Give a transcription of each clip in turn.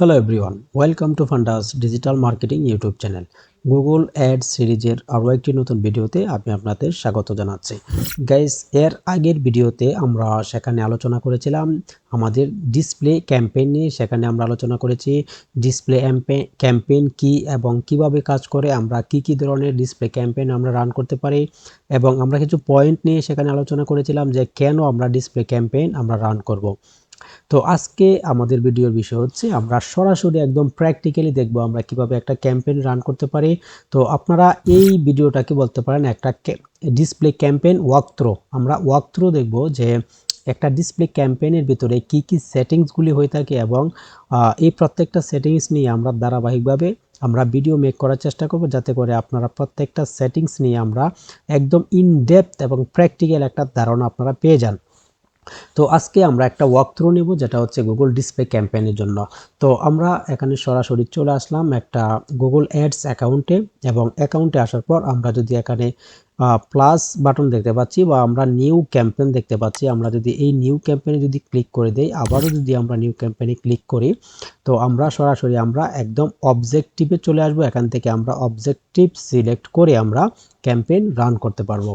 Hello everyone welcome to Fundas digital marketing YouTube channel Google ad সিরিজের আরও একটি নতুন ভিডিওতে আমি আপনাদের স্বাগত জানাচ্ছি। গাইস এর আগের ভিডিওতে আমরা সেখানে আলোচনা করেছিলাম আমাদের ডিসপ্লে ক্যাম্পেইন নিয়ে। সেখানে আমরা আলোচনা করেছি ডিসপ্লে ক্যাম্পেইন কি এবং কীভাবে কাজ করে, আমরা কি কি ধরনের ডিসপ্লে ক্যাম্পেইন আমরা রান করতে পারি এবং আমরা কিছু পয়েন্ট নিয়ে সেখানে আলোচনা করেছিলাম যে কেন আমরা ডিসপ্লে ক্যাম্পেইন আমরা রান করব। তো আজকে আমাদের ভিডিওর বিষয় হচ্ছে, আমরা সরাসরি একদম প্র্যাকটিক্যালি দেখব আমরা কীভাবে একটা ক্যাম্পেইন রান করতে পারি। তো আপনারা এই ভিডিওটাকে বলতে পারেন একটা ডিসপ্লে ক্যাম্পেইন ওয়াকথ্রো আমরা ওয়াক ওয়াকথ্রো দেখব যে একটা ডিসপ্লে ক্যাম্পেইনের ভিতরে কি কি সেটিংসগুলি হয়ে থাকে এবং এই প্রত্যেকটা সেটিংস নিয়ে আমরা ধারাবাহিকভাবে আমরা ভিডিও মেক করার চেষ্টা করব যাতে করে আপনারা প্রত্যেকটা সেটিংস নিয়ে আমরা একদম ইন ডেপথ এবং প্র্যাকটিক্যাল একটা ধারণা আপনারা পেয়ে যান। তো আজকে আমরা একটা ওয়াক থ্রু নেব, যেটা হচ্ছে গুগল ডিসপ্লে ক্যাম্পেইনের জন্য। তো আমরা এখানে সরাসরি চলে আসলাম একটা গুগল অ্যাডস অ্যাকাউন্টে এবং অ্যাকাউন্টে আসার পর আমরা যদি এখানে প্লাস বাটন দেখতে পাচ্ছি বা আমরা নিউ ক্যাম্পেইন দেখতে পাচ্ছি, আমরা যদি এই নিউ ক্যাম্পেইনে যদি ক্লিক করে দেই, আবারও যদি আমরা নিউ ক্যাম্পেইনে ক্লিক করি, তো আমরা সরাসরি আমরা একদম অবজেক্টিভে চলে আসব। এখান থেকে আমরা অবজেক্টিভ সিলেক্ট করে আমরা ক্যাম্পেইন রান করতে পারব।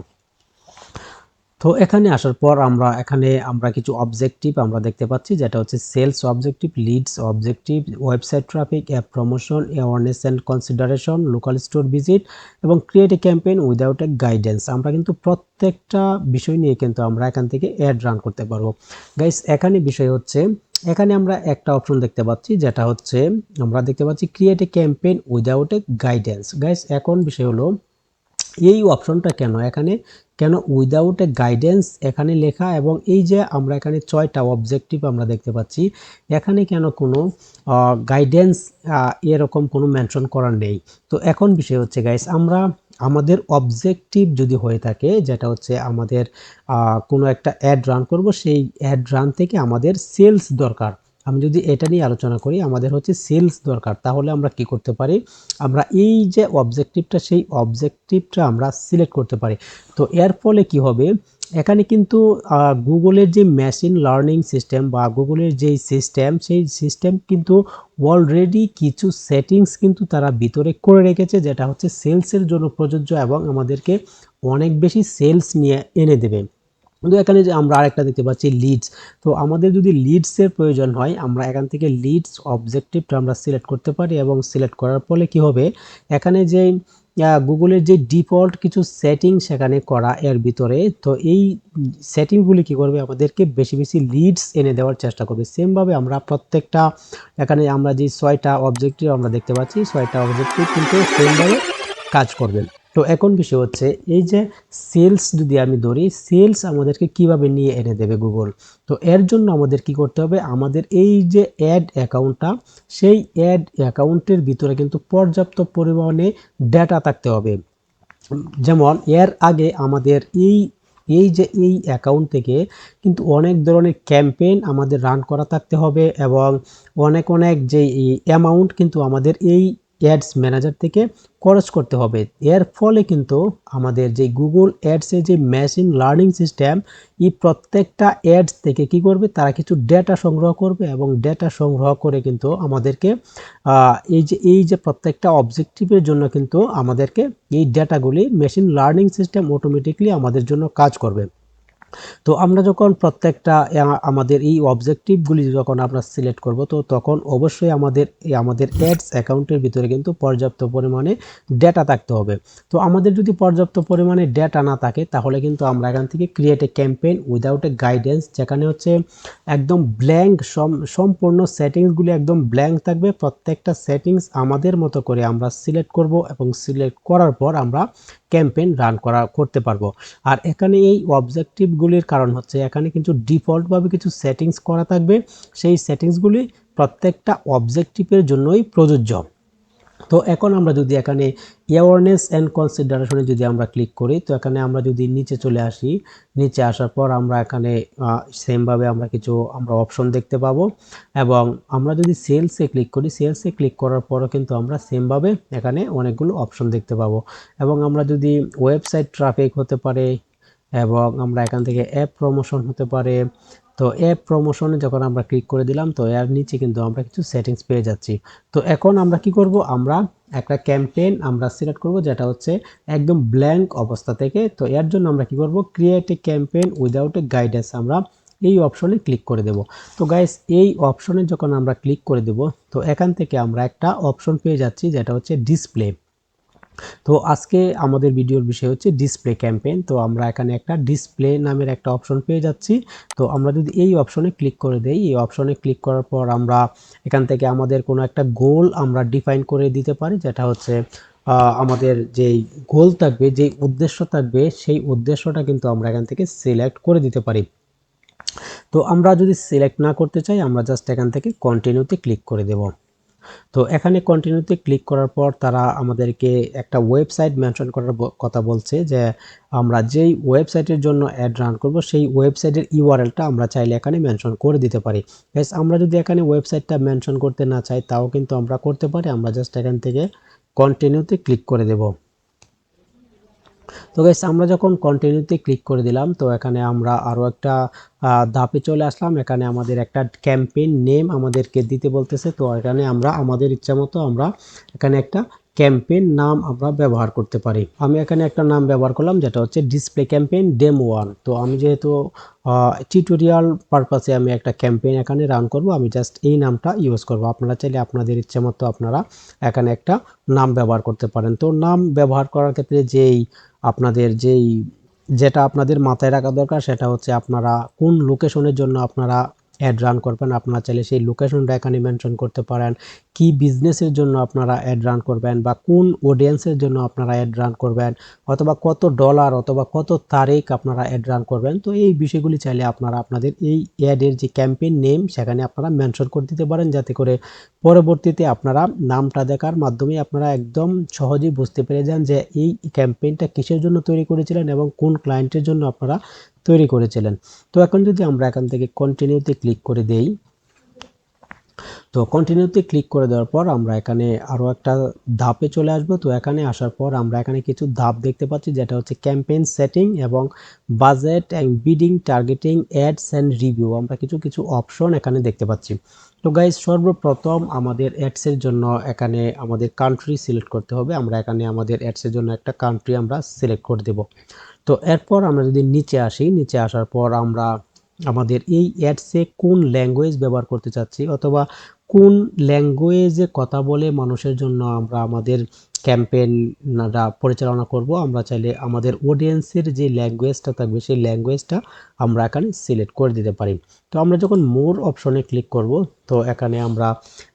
তো এখানে আসার পর আমরা, এখানে আমরা কিছু অবজেক্টিভ আমরা দেখতে পাচ্ছি, যেটা হচ্ছে sales objective leads objective website traffic app promotion awareness and consideration local store visit এবং create a campaign without a guidance আমরা কিন্তু প্রত্যেকটা বিষয় নিয়ে কিন্তু আমরা এখান থেকে অ্যাড রান করতে পারব। গাইস এখানে বিষয় হচ্ছে, এখানে আমরা একটা অপশন দেখতে পাচ্ছি, যেটা হচ্ছে, আমরা দেখতে পাচ্ছি create a campaign without a guidance guys এখন বিষয় হলো এই অপশনটা কেন? এখানে কেন উইদাউট এ গাইডেন্স এখানে লেখা এবং এই যে আমরা এখানে ছয়টা অবজেক্টিভ আমরা দেখতে পাচ্ছি, এখানে কেন কোনো গাইডেন্স এরকম কোনো মেনশন করার নেই। তো এখন বিষয় হচ্ছে গাইস আমরা আমাদের অবজেক্টিভ যদি হয়ে থাকে, যেটা হচ্ছে আমাদের কোনো একটা অ্যাড রান করব, সেই অ্যাড রান থেকে আমাদের সেলস দরকার। আমি যদি এটা নিয়ে আলোচনা করি, আমাদের হচ্ছে সেলস দরকার। তাহলে আমরা কি করতে পারি? আমরা এই যে অবজেক্টিভটা সেই অবজেক্টিভটা আমরা সিলেক্ট করতে পারি। তো এর ফলে কি হবে? এখানে কিন্তু গুগলের যে মেশিন লার্নিং সিস্টেম বা গুগলের যেই সিস্টেম সেই সিস্টেম কিন্তু অলরেডি কিছু সেটিংস কিন্তু তারা ভিতরে করে রেখেছে, যেটা হচ্ছে সেলসের জন্য প্রযোজ্য এবং আমাদেরকে অনেক বেশি সেলস নিয়ে এনে দেবে। কিন্তু এখানে যে আমরা আরেকটা দেখতে পাচ্ছি লিডস তো আমাদের যদি লিডসের প্রয়োজন হয়, আমরা এখান থেকে লিডস অবজেক্টিভটা আমরা সিলেক্ট করতে পারি এবং সিলেক্ট করার ফলে কি হবে, এখানে যে গুগলের যে ডিফল্ট কিছু সেটিং সেখানে করা এর ভিতরে, তো এই সেটিংগুলি কি করবে, আমাদেরকে বেশি বেশি লিডস এনে দেওয়ার চেষ্টা করবে। সেমভাবে আমরা প্রত্যেকটা, এখানে আমরা যে ছয়টা অবজেক্টিভ আমরা দেখতে পাচ্ছি, ছয়টা অবজেক্টিভ কিন্তু সেমভাবে কাজ করবে। তো এখন বিষয় হচ্ছে, এই যে সেলস যদি আমি ধরি সেলস আমাদেরকে কীভাবে নিয়ে এনে দেবে গুগল তো এর জন্য আমাদের কি করতে হবে? আমাদের এই যে অ্যাড অ্যাকাউন্টটা সেই অ্যাড অ্যাকাউন্টের ভিতরে কিন্তু পর্যাপ্ত পরিমাণে ডেটা থাকতে হবে। যেমন, এর আগে আমাদের এই এই যে এই অ্যাকাউন্ট থেকে কিন্তু অনেক ধরনের ক্যাম্পেইন আমাদের রান করা থাকতে হবে এবং অনেক অনেক যে অ্যামাউন্ট কিন্তু আমাদের এই অ্যাডস ম্যানেজার থেকে খরচ করতে হবে। এর ফলে কিন্তু আমাদের যে গুগল অ্যাডসের যে মেশিন লার্নিং সিস্টেম এই প্রত্যেকটা অ্যাডস থেকে কি করবে? তারা কিছু ডেটা সংগ্রহ করবে এবং ডেটা সংগ্রহ করে কিন্তু আমাদেরকে এই যে এই যে প্রত্যেকটা অবজেক্টিভের জন্য কিন্তু আমাদেরকে এই ডেটাগুলি মেশিন লার্নিং সিস্টেম অটোমেটিকলি আমাদের জন্য কাজ করবে। তো আমরা যখন প্রত্যেকটা আমাদের এই অবজেক্টিভগুলি যখন আমরা সিলেক্ট করব, তো তখন অবশ্যই আমাদের আমাদের অ্যাডস অ্যাকাউন্টের ভিতরে কিন্তু পর্যাপ্ত পরিমাণে ডেটা থাকতে হবে। তো আমাদের যদি পর্যাপ্ত পরিমাণে ডেটা না থাকে, তাহলে কিন্তু আমরা এখান থেকে create a campaign without a guidance যেখানে হচ্ছে একদম ব্ল্যাঙ্ক সম্পূর্ণ সেটিংসগুলি একদম ব্ল্যাঙ্ক থাকবে। প্রত্যেকটা সেটিংস আমাদের মতো করে আমরা সিলেক্ট করব এবং সিলেক্ট করার পর আমরা ক্যাম্পেইন রান করা, করতে পারব। আর এখানে এই অবজেক্টিভগুলির কারণ হচ্ছে, এখানে কিন্তু ডিফল্টভাবে কিছু সেটিংস করা থাকবে। সেই সেটিংসগুলি প্রত্যেকটা অবজেক্টিভের জন্যই প্রযোজ্য। তো এখন আমরা যদি এখানে অ্যাওয়ারনেস অ্যান্ড কনসিডারেশনে যদি আমরা ক্লিক করি, তো এখানে আমরা যদি নিচে চলে আসি, নিচে আসার পর আমরা এখানে সেমভাবে আমরা কিছু, আমরা অপশন দেখতে পাবো এবং আমরা যদি সেলসে ক্লিক করি সেলসে ক্লিক করার পরও কিন্তু আমরা সেমভাবে এখানে অনেকগুলো অপশন দেখতে পাবো এবং আমরা যদি ওয়েবসাইট ট্রাফিক হতে পারে এবং আমরা এখান থেকে অ্যাপ প্রমোশন হতে পারে তো অ্যাপ প্রমোশনে যখন আমরা ক্লিক করে দিলাম, তো এর নিচে কিন্তু আমরা কিছু সেটিংস পেয়ে যাচ্ছি। তো এখন আমরা কি করব? আমরা একটা ক্যাম্পেইন আমরা সিলেক্ট করব, যেটা হচ্ছে একদম ব্ল্যাঙ্ক অবস্থা থেকে। তো এর জন্য আমরা কি করব? Create a campaign without a guidance আমরা এই অপশনে ক্লিক করে দেব। তো গাইস এই অপশনে যখন আমরা ক্লিক করে দেব, তো এখান থেকে আমরা একটা অপশন পেয়ে যাচ্ছি, যেটা হচ্ছে ডিসপ্লে তো আজকে আমাদের ভিডিওর বিষয় হচ্ছে ডিসপ্লে ক্যাম্পেইন তো আমরা এখানে একটা ডিসপ্লে নামের একটা অপশন পেয়ে যাচ্ছি। তো আমরা যদি এই অপশনে ক্লিক করে দেই, এই অপশনে ক্লিক করার পর আমরা এখান থেকে আমাদের কোনো একটা গোল আমরা ডিফাইন করে দিতে পারি, যেটা হচ্ছে আমাদের যেই গোল থাকবে, যেই উদ্দেশ্য থাকবে, সেই উদ্দেশ্যটা কিন্তু আমরা এখান থেকে সিলেক্ট করে দিতে পারি। তো আমরা যদি সিলেক্ট না করতে চাই, আমরা জাস্ট এখান থেকে কন্টিনিউতে ক্লিক করে দেব। তো এখানে কন্টিনিউতে ক্লিক করার পর তারা আমাদেরকে একটা ওয়েবসাইট মেনশন করার কথা বলছে যে আমরা যেই ওয়েবসাইটের জন্য অ্যাড রান করব, সেই ওয়েবসাইটের ইউআরএলটা আমরা চাইলে এখানে মেনশন করে দিতে পারি। বেশ আমরা যদি এখানে ওয়েবসাইটটা মেনশন করতে না চাই, তাও কিন্তু আমরা করতে পারি। আমরা জাস্ট এখান থেকে কন্টিনিউতে ক্লিক করে দেব। তো গাইস আমরা যখন কন্টিনিউতে ক্লিক করে দিলাম, তো এখানে আমরা আরও একটা ধাপে চলে আসলাম। এখানে আমাদের একটা ক্যাম্পেইন নেম আমাদেরকে দিতে বলতেছে। তো এখানে আমরা, আমাদের ইচ্ছা মতো আমরা এখানে একটা ক্যাম্পেইন নাম আমরা ব্যবহার করতে পারি। আমি এখানে একটা নাম ব্যবহার করলাম, যেটা হচ্ছে ডিসপ্লে ক্যাম্পেইন ডেম ওয়ান তো আমি যেহেতু টিউটোরিয়াল পারপাসে আমি একটা ক্যাম্পেইন এখানে রান করব, আমি জাস্ট এই নামটা ইউজ করব। আপনারা চাইলে আপনাদের ইচ্ছে মতো আপনারা এখানে একটা নাম ব্যবহার করতে পারেন। তো নাম ব্যবহার করার ক্ষেত্রে যেই আপনাদের যেই যেটা আপনাদের মাথায় রাখা দরকার সেটা হচ্ছে আপনারা কোন লোকেশনের জন্য আপনারা অ্যাড রান করবেন। আপনারা চাইলে সেই লোকেশনটা এখানে মেনশন করতে পারেন। কি বিজনেসের জন্য আপনারা অ্যাড রান করবেন বা কোন অডিয়েন্সের জন্য আপনারা অ্যাড রান করবেন অথবা কত ডলার অথবা কত তারিখ আপনারা অ্যাড রান করবেন। তো এই বিষয়গুলি চাইলে আপনারা আপনাদের এই অ্যাডের যে ক্যাম্পেইন নেম সেখানে আপনারা মেনশন করে দিতে পারেন যাতে করে পরবর্তীতে আপনারা নামটা দেখার মাধ্যমে আপনারা একদম সহজেই বুঝতে পেরে যান যে এই ক্যাম্পেইনটা কিসের জন্য তৈরি করেছিলেন এবং কোন ক্লায়েন্টের জন্য আপনারা তৈরি করেছিলেন। তো এখন যদি আমরা এখান থেকে কন্টিনিউতে ক্লিক করে দেই, তো কন্টিনিউতে ক্লিক করে দেওয়ার পর আমরা এখানে আরও একটা ধাপে চলে আসব। তো এখানে আসার পর আমরা এখানে কিছু ধাপ দেখতে পাচ্ছি, যেটা হচ্ছে ক্যাম্পেইন সেটিং এবং budget and bidding targeting ads and review আমরা কিছু কিছু অপশন এখানে দেখতে পাচ্ছি। তো গাইজ সর্বপ্রথম আমাদের অ্যাডসের জন্য এখানে আমাদের কান্ট্রি সিলেক্ট করতে হবে। আমরা এখানে আমাদের অ্যাডসের জন্য একটা কান্ট্রি আমরা সিলেক্ট করে দেব। তো এরপর আমরা যদি নিচে আসি, নিচে আসার পর আমরা আমাদের এই অ্যাডসে কোন ল্যাঙ্গুয়েজ ব্যবহার করতে চাচ্ছি অথবা কোন ল্যাঙ্গুয়েজে কথা বলে মানুষের জন্য আমরা আমাদের ক্যাম্পেইনটা পরিচালনা করব, আমরা চাইলে আমাদের অডিয়েন্সের যে ল্যাঙ্গুয়েজটা থাকবে সেই ল্যাঙ্গুয়েজটা আমরা এখানে সিলেক্ট করে দিতে পারি। তো আমরা যখন মোর অপশনে ক্লিক করব, তো এখানে আমরা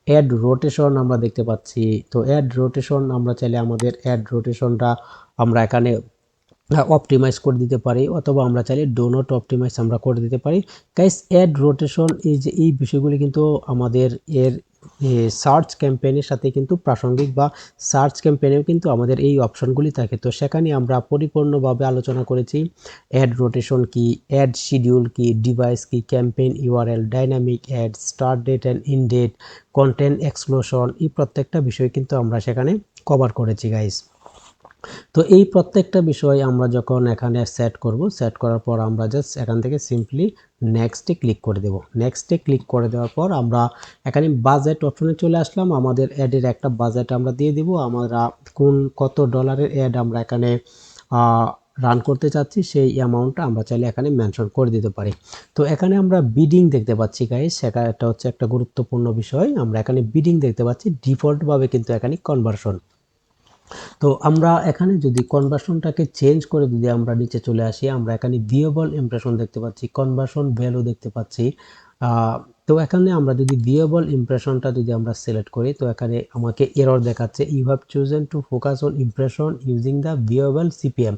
অ্যাড রোটেশন আমরা দেখতে পাচ্ছি। তো অ্যাড রোটেশন আমরা চাইলে আমাদের অ্যাড রোটেশনটা আমরা এখানে অপটিমাইজ করে দিতে পারি, অথবা আমরা চাইলে ডোনট অপটিমাইজ আমরা করে দিতে পারি। গাইস অ্যাড রোটেশন এই যে, এই বিষয়গুলি কিন্তু আমাদের এর সার্চ ক্যাম্পেইনের সাথে কিন্তু প্রাসঙ্গিক বা সার্চ ক্যাম্পেইনেও কিন্তু আমাদের এই অপশনগুলি থাকে। তো সেখানে আমরা পরিপূর্ণভাবে আলোচনা করেছি অ্যাড রোটেশন কি অ্যাড শিডিউল কি ডিভাইস কি campaign URL dynamic ad start date and end date content explosion এই প্রত্যেকটা বিষয় কিন্তু আমরা সেখানে কভার করেছি গাইস তো এই প্রত্যেকটা বিষয় আমরা যখন এখানে সেট করব সেট করার পর আমরা জাস্ট এখান থেকে সিম্পলি নেক্সটে ক্লিক করে দেব। নেক্সটে ক্লিক করে দেওয়ার পর আমরা এখানে বাজেট অপশনে চলে আসলাম। আমাদের অ্যাডের একটা বাজেট আমরা দিয়ে দিব। আমরা কোন কত ডলারের অ্যাড আমরা এখানে রান করতে চাচ্ছি, সেই অ্যামাউন্টটা আমরা চাইলে এখানে মেনশন করে দিতে পারি। তো এখানে আমরা বিডিং দেখতে পাচ্ছি গাইস সেটা এটা হচ্ছে একটা গুরুত্বপূর্ণ বিষয়। আমরা এখানে বিডিং দেখতে পাচ্ছি। ডিফল্টভাবে কিন্তু এখানে কনভার্সন তো আমরা এখানে যদি কনভার্সনটাকে চেঞ্জ করে যদি আমরা নিচে চলে আসি, আমরা এখানে ভিওবল ইমপ্রেশন দেখতে পাচ্ছি কনভার্সন ভ্যালু দেখতে পাচ্ছি। তো এখানে আমরা যদি ভিওবল ইমপ্রেশনটা যদি আমরা সিলেক্ট করি, তো এখানে আমাকে এরর দেখাচ্ছে। You have chosen to focus on impression using the viewable CPM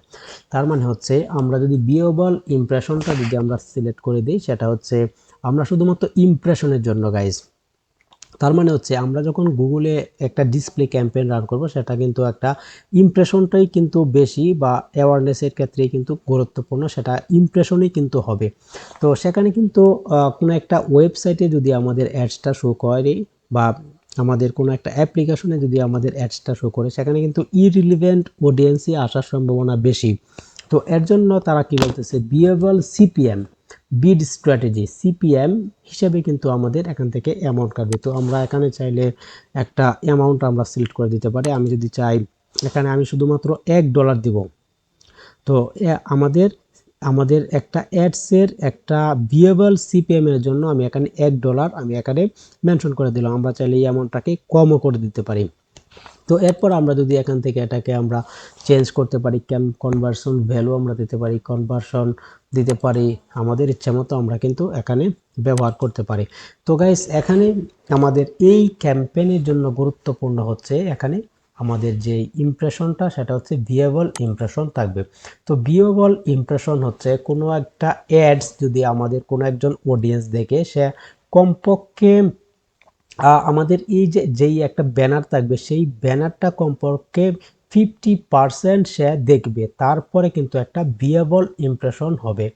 তার মানে হচ্ছে, আমরা যদি ভিওবল ইমপ্রেশনটা যদি আমরা সিলেক্ট করে দিই, সেটা হচ্ছে, আমরা শুধুমাত্র ইমপ্রেশনের জন্য গাইজ তার মানে হচ্ছে আমরা যখন গুগলে একটা ডিসপ্লে ক্যাম্পেইন রান করব, সেটা কিন্তু একটা ইমপ্রেশনটাই কিন্তু বেশি বা অ্যাওয়ারনেসের ক্ষেত্রে কিন্তু গুরুত্বপূর্ণ, সেটা ইমপ্রেশনই কিন্তু হবে। তো সেখানে কিন্তু কোনো একটা ওয়েবসাইটে যদি আমাদের অ্যাডসটা শো করে বা আমাদের কোনো একটা অ্যাপ্লিকেশনে যদি আমাদের অ্যাডসটা শো করে, সেখানে কিন্তু ইরিলিভেন্ট অডিয়েন্সই আসার সম্ভাবনা বেশি। তো এর জন্য তারা কি বলতেছে? Viewable CPM bid strategy CPM হিসেবে কিন্তু আমাদের এখান থেকে অ্যামাউন্ট কাটবে। তো আমরা এখানে চাইলে একটা অ্যামাউন্ট আমরা সিলেক্ট করে দিতে পারি। আমি যদি চাই, এখানে আমি শুধুমাত্র এক ডলার দিব। তো আমাদের আমাদের একটা অ্যাডসের একটা ভিয়েবল সিপিএম এর জন্য আমি এখানে এক ডলার আমি এখানে মেনশন করে দিলাম। আমরা চাইলে এই অ্যামাউন্টটাকে কমও করে দিতে পারি। তো এরপর আমরা যদি এখান থেকে এটাকে আমরা চেঞ্জ করতে পারি ক্যান কনভার্সন ভ্যালু আমরা দিতে পারি। কনভার্সন দিতে পারি, আমাদের ইচ্ছা মতো আমরা কিন্তু এখানে ব্যবহার করতে পারি। তো গাইস এখানে আমাদের এই ক্যাম্পেইনের জন্য গুরুত্বপূর্ণ হচ্ছে এখানে আমাদের যে ইমপ্রেশনটা সেটা হচ্ছে ভিয়েবল ইমপ্রেশন থাকবে। তো ভিয়েবল ইমপ্রেশন হচ্ছে কোনো একটা অ্যাডস যদি আমাদের কোনো একজন অডিয়েন্স দেখে, সে কমপক্ষে আমাদের এই যে, যেই একটা ব্যানার থাকবে, সেই ব্যানারটা কমপক্ষে ফিফটি পারসেন্ট সে দেখবে, তারপরে কিন্তু একটা বিয়েবল ইমপ্রেশন হবে।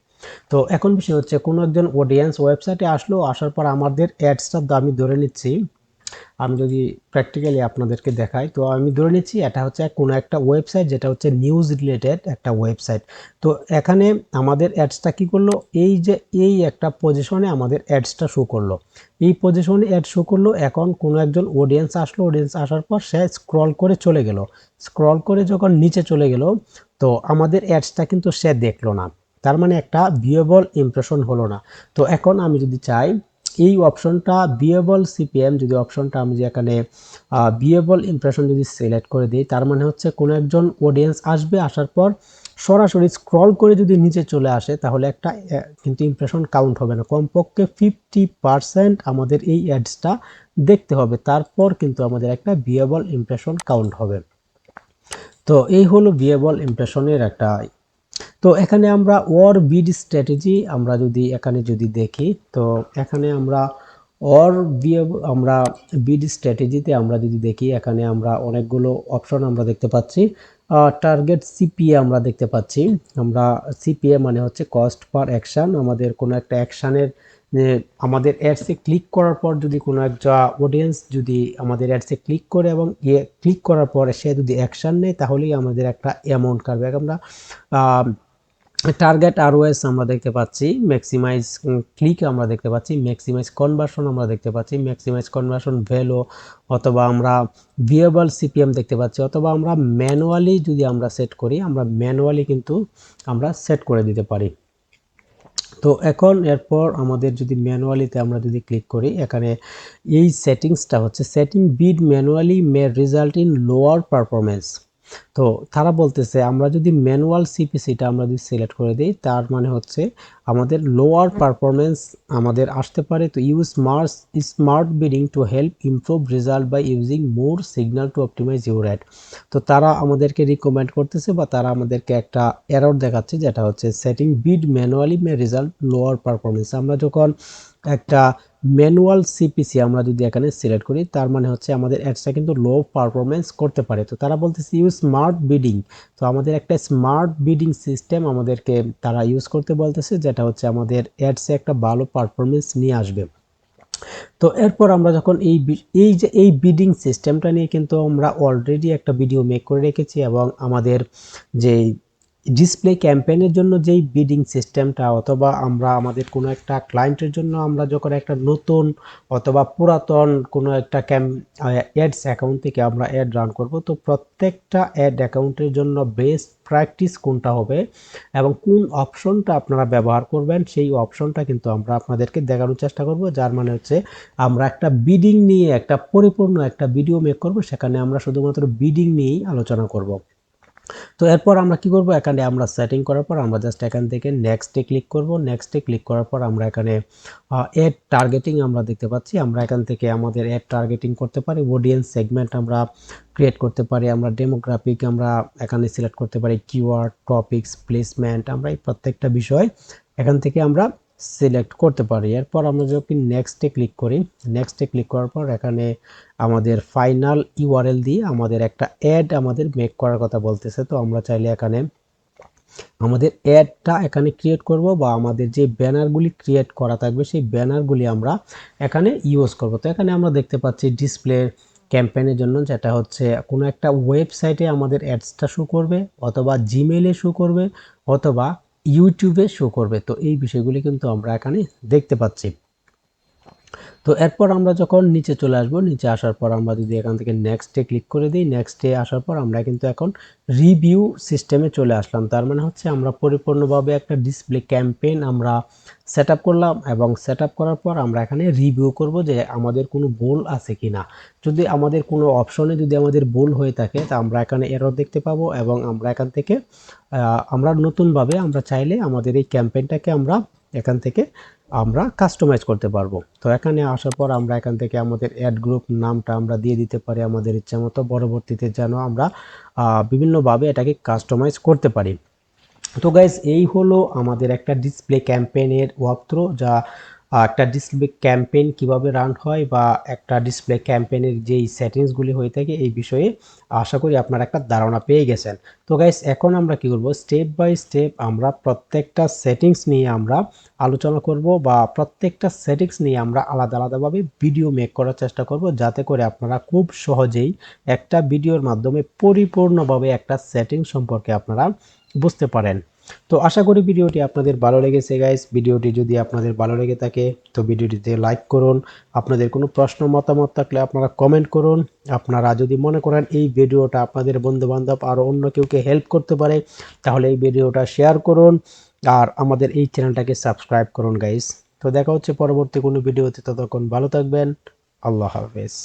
তো এখন বিষয় হচ্ছে, কোনো একজন অডিয়েন্স ওয়েবসাইটে আসলো, আসার পর আমাদের অ্যাডসটা আমি ধরে নিচ্ছি। আমি যদি প্র্যাকটিক্যালি আপনাদেরকে দেখাই, তো আমি ধরে নিচ্ছি এটা হচ্ছে কোনো একটা ওয়েবসাইট যেটা হচ্ছে নিউজ রিলেটেড একটা ওয়েবসাইট তো এখানে আমাদের অ্যাডসটা কি করল? এই যে, এই একটা পজিশনে আমাদের অ্যাডসটা শো করল। এই পজিশনে অ্যাড শো করল, এখন কোনো একজন অডিয়েন্স আসলো অডিয়েন্স আসার পর সে স্ক্রল করে চলে গেল। স্ক্রল করে যখন নিচে চলে গেল, তো আমাদের অ্যাডসটা কিন্তু সে দেখল না। তার মানে একটা ভিউয়েবল ইমপ্রেশন হলো না। তো এখন আমি যদি চাই এই অপশনটা বিয়েবল সিপিএম যদি অপশনটা আমি যে এখানে বিয়েবল ইমপ্রেশন যদি সিলেক্ট করে দিই, তার মানে হচ্ছে কোনো একজন অডিয়েন্স আসবে, আসার পর সরাসরি স্ক্রল করে যদি নিচে চলে আসে, তাহলে একটা কিন্তু ইমপ্রেশন কাউন্ট হবে না। কমপক্ষে ফিফটি পারসেন্ট আমাদের এই অ্যাডসটা দেখতে হবে, তারপর কিন্তু আমাদের একটা বিয়েবল ইমপ্রেশন কাউন্ট হবে। তো এই হলো বিয়েবল ইমপ্রেশনের একটা তো এখানে আমরা ওর বিড স্ট্র্যাটেজি আমরা যদি এখানে যদি দেখি, তো এখানে আমরা অর আমরা বিড স্ট্র্যাটেজিতে আমরা যদি দেখি, এখানে আমরা অনেকগুলো অপশন আমরা দেখতে পাচ্ছি। টার্গেট সিপিএ আমরা দেখতে পাচ্ছি। আমরা সিপিএ মানে হচ্ছে কস্ট পার অ্যাকশান আমাদের কোনো একটা অ্যাকশানের আমাদের অ্যাডসে ক্লিক করার পর যদি কোনো একটা অডিয়েন্স যদি আমাদের অ্যাডসে ক্লিক করে এবং ইয়ে ক্লিক করার পর সে যদি অ্যাকশান নেয়, তাহলেই আমাদের একটা অ্যামাউন্ট কাটবে। আমরা টার্গেট আরওএস আমরা দেখতে পাচ্ছি ম্যাক্সিমাইজ ক্লিক আমরা দেখতে পাচ্ছি ম্যাক্সিমাইজ কনভার্সন আমরা দেখতে পাচ্ছি ম্যাক্সিমাইজ কনভার্সন ভ্যালু অথবা আমরা ভিয়েবল সিপিএম দেখতে পাচ্ছি, অথবা আমরা ম্যানুয়ালি যদি আমরা সেট করি, আমরা ম্যানুয়ালি কিন্তু আমরা সেট করে দিতে পারি। তো এখন এরপর আমাদের যদি ম্যানুয়ালিতে আমরা যদি ক্লিক করি, এখানে এই সেটিংসটা হচ্ছে, setting bid manually may result in lower performance তো তারা বলতেছে, আমরা যদি ম্যানুয়াল সিপিসিটা আমরা যদি সিলেক্ট করে দিই, তার মানে হচ্ছে আমাদের লোয়ার পারফরমেন্স আমাদের আসতে পারে তো use mars smart bidding to help improve result by using more signal to optimize your ad তো তারা আমাদেরকে রিকমেন্ড করতেছে বা তারা আমাদেরকে একটা এরর দেখাচ্ছে, যেটা হচ্ছে setting bid manually may result lower performance আমরা যখন একটা ম্যানুয়াল সিপিসি আমরা যদি এখানে সিলেক্ট করি, তার মানে হচ্ছে আমাদের অ্যাডসটা কিন্তু লো পারফরমেন্স করতে পারে। তো তারা বলতেছে ইউজ স্মার্ট বিডিং তো আমাদের একটা স্মার্ট বিডিং সিস্টেম আমাদেরকে তারা ইউজ করতে বলতেছে, যেটা হচ্ছে আমাদের অ্যাডসে একটা ভালো পারফরমেন্স নিয়ে আসবে। তো এরপর আমরা যখন এই এই যে, এই বিডিং সিস্টেমটা নিয়ে কিন্তু আমরা অলরেডি একটা ভিডিও মেক করে রেখেছি এবং আমাদের যে ডিসপ্লে ক্যাম্পেইনের জন্য যেই বিডিং সিস্টেমটা অথবা আমরা আমাদের কোনো একটা ক্লায়েন্টের জন্য আমরা যখন একটা নতুন অথবা পুরাতন কোনো একটা ক্যাম অ্যাডস অ্যাকাউন্ট থেকে আমরা অ্যাড রান করব, তো প্রত্যেকটা অ্যাড অ্যাকাউন্টের জন্য বেস্ট প্র্যাকটিস কোনটা হবে এবং কোন অপশনটা আপনারা ব্যবহার করবেন, সেই অপশনটা কিন্তু আমরা আপনাদেরকে দেখানোর চেষ্টা করব, যার মানে হচ্ছে আমরা একটা বিডিং নিয়ে, একটা পরিপূর্ণ একটা ভিডিও মেক করব, সেখানে আমরা শুধুমাত্র বিডিং নিয়েই আলোচনা করব। তো এরপর আমরা কি করব? এখানে আমরা সেটিং করার পর আমরা জাস্ট এখান থেকে নেক্সটে ক্লিক করব। নেক্সটে ক্লিক করার পর আমরা এখানে এড টার্গেটিং আমরা দেখতে পাচ্ছি। আমরা এখান থেকে আমাদের এড টার্গেটিং করতে পারি। অডিয়েন্স সেগমেন্ট আমরা ক্রিয়েট করতে পারি। আমরা ডেমোগ্রাফিক আমরা এখানে সিলেক্ট করতে পারি। কিওয়ার্ড টপিকস প্লেসমেন্ট আমরা এই প্রত্যেকটা বিষয় এখান থেকে আমরা সিলেক্ট করতে পারি। এরপর আমরা যখন নেক্সটে ক্লিক করি নেক্সটে ক্লিক করার পর এখানে আমাদের ফাইনাল ইউআরএল দিয়ে আমাদের একটা অ্যাড আমাদের মেক করার কথা বলতেছে। তো আমরা চাইলে এখানে আমাদের অ্যাডটা এখানে ক্রিয়েট করব বা আমাদের যে ব্যানারগুলি ক্রিয়েট করা থাকবে, সেই ব্যানারগুলি আমরা এখানে ইউজ করব। তো এখানে আমরা দেখতে পাচ্ছি ডিসপ্লে ক্যাম্পেইনের জন্য যেটা হচ্ছে কোনো একটা ওয়েবসাইটে আমাদের অ্যাডসটা শো করবে অথবা জিমেইলে শো করবে অথবা ইউটিউবে শো করবে। তো এই বিষয়গুলি কিন্তু আমরা এখানে দেখতে পাচ্ছি। তো এরপর আমরা যখন নিচে চলে আসব, নিচে আসার পর আমরা যদি এখান থেকে নেক্সটে ক্লিক করে দিই নেক্সটে আসার পর আমরা কিন্তু এখন রিভিউ সিস্টেমে চলে আসলাম। তার মানে হচ্ছে আমরা পরিপূর্ণভাবে একটা ডিসপ্লে ক্যাম্পেইন আমরা সেট করলাম এবং সেট করার পর আমরা এখানে রিভিউ করব যে আমাদের কোনো ভুল আছে কি না যদি আমাদের কোনো অপশনে যদি আমাদের ভুল হয়ে থাকে, তা আমরা এখানে এরর দেখতে পাবো এবং আমরা এখান থেকে আমরা নতুনভাবে আমরা চাইলে আমাদের এই ক্যাম্পেইনটাকে আমরা এখান থেকে আমরা কাস্টমাইজ করতে পারব। তো এখানে আসার পর আমরা এখান থেকে আমাদের অ্যাড গ্রুপ নামটা আমরা দিয়ে দিতে পারি আমাদের ইচ্ছা মতো। পরবর্তীতে যেন আমরা বিভিন্নভাবে এটাকে কাস্টমাইজ করতে পারি। তো গাইজ এই হলো আমাদের একটা ডিসপ্লে ক্যাম্পেনের ওয়াকথ্রো যা একটা ডিসপ্লে ক্যাম্পেইন কীভাবে রান হয় বা একটা ডিসপ্লে ক্যাম্পেইনের যেই সেটিংসগুলি হয়ে থাকে এই বিষয়ে আশা করি আপনারা একটা ধারণা পেয়ে গেছেন। তো গাইস এখন আমরা কি করব? স্টেপ বাই স্টেপ আমরা প্রত্যেকটা সেটিংস নিয়ে আমরা আলোচনা করব বা প্রত্যেকটা সেটিংস নিয়ে আমরা আলাদা আলাদাভাবে ভিডিও মেক করার চেষ্টা করব যাতে করে আপনারা খুব সহজেই একটা ভিডিওর মাধ্যমে পরিপূর্ণভাবে একটা সেটিং সম্পর্কে আপনারা বুঝতে পারেন। তো আশা করি ভিডিওটি আপনাদের ভালো লেগেছে গাইস ভিডিওটি যদি আপনাদের ভালো লেগে থাকে, তো ভিডিওটিতে লাইক করুন। আপনাদের কোনো প্রশ্ন, মতামত থাকলে আপনারা কমেন্ট করুন। আপনারা যদি মনে করেন এই ভিডিওটা আপনাদের বন্ধুবান্ধব আরও অন্য কেউকে হেল্প করতে পারে, তাহলে এই ভিডিওটা শেয়ার করুন আর আমাদের এই চ্যানেলটাকে সাবস্ক্রাইব করুন গাইস তো দেখা হচ্ছে পরবর্তী কোনো ভিডিওতে, ততক্ষণ ভালো থাকবেন। আল্লাহ হাফেজ।